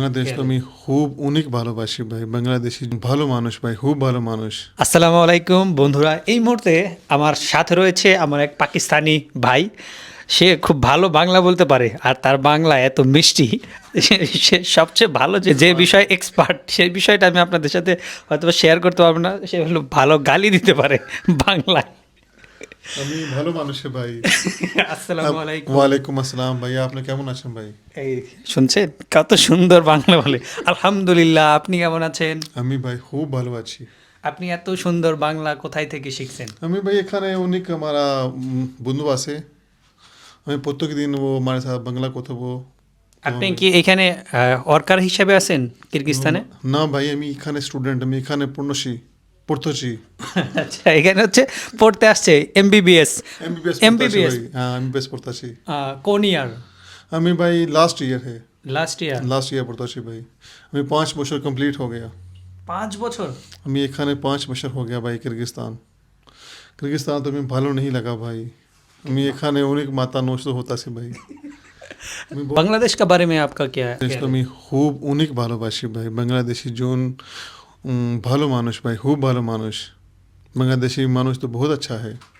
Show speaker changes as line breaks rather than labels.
বাংলাদেশ আমি খুব অনেক ভালোবাসি ভাই। বাংলাদেশি ভালো মানুষ ভাই খুব ভালো মানুষ।
আসসালামু আলাইকুম বন্ধুরা এই মুহূর্তে আমার সাথে রয়েছে আমার এক পাকিস্তানি ভাই। সে খুব ভালো বাংলা বলতে পারে আর তার বাংলা এত মিষ্টি। সে সবচেয়ে ভালো যে যে বিষয়ে এক্সপার্ট সেই বিষয়টা আমি আপনাদের সাথে হয়তো শেয়ার করতে পারব না সে হলো ভালো গালি দিতে পারে বাংলায়।
আমি ভালো মানুষ ভাই।
আসসালামু আলাইকুম।
ওয়ালাইকুম আসসালাম ভাইয়া আপনি কেমন আছেন ভাই?
এই শুনছেন? কত সুন্দর বাংলা বলে। আলহামদুলিল্লাহ আপনি কেমন আছেন?
আমি ভাই খুব ভালো আছি।
আপনি এত সুন্দর বাংলা কোথায় থেকে শিখছেন?
আমি ভাই এখানে অনেক আমার বন্ধু আছে। আমি প্রত্যেক দিন ও আমার সাথে বাংলা কথা বলব।
আপনি কি এখানে ওয়ার্কার হিসেবে আছেন কিরগিস্তানে?
না ভাই আমি এখানে স্টুডেন্ট আমি এখানে পড়ছি পড়তেছি।
আচ্ছা এখানে হচ্ছে পড়তে আসছে এমবিবিএস
এমবিবিএস
MBBS
হ্যাঁ এমবিবিএস পড়তেছি
কোন ইয়ার
আমি ভাই লাস্ট ईयर है
লাস্ট ইয়ার
লাস্ট ईयर পড়তেছি ভাই আমি পাঁচ বছর কমপ্লিট हो गया
পাঁচ বছর
আমি এখানে পাঁচ বছর हो गया भाई किर्गिस्तान किर्गिस्तान तो আমি ভালো नहीं लगा भाई আমি এখানে অনেক মাথা নষ্ট হতাছে ভাই আমি ব-
बांग्लादेश का बारे में आपका क्या है
দেশ তো আমি খুব অনেক ভালোবাসি ভাই বাংলাদেশি জন উম, ভালো মানুষ ভাই খুব ভালো মানুষ बांग्लादेशी मानुष तो बहुत अच्छा है।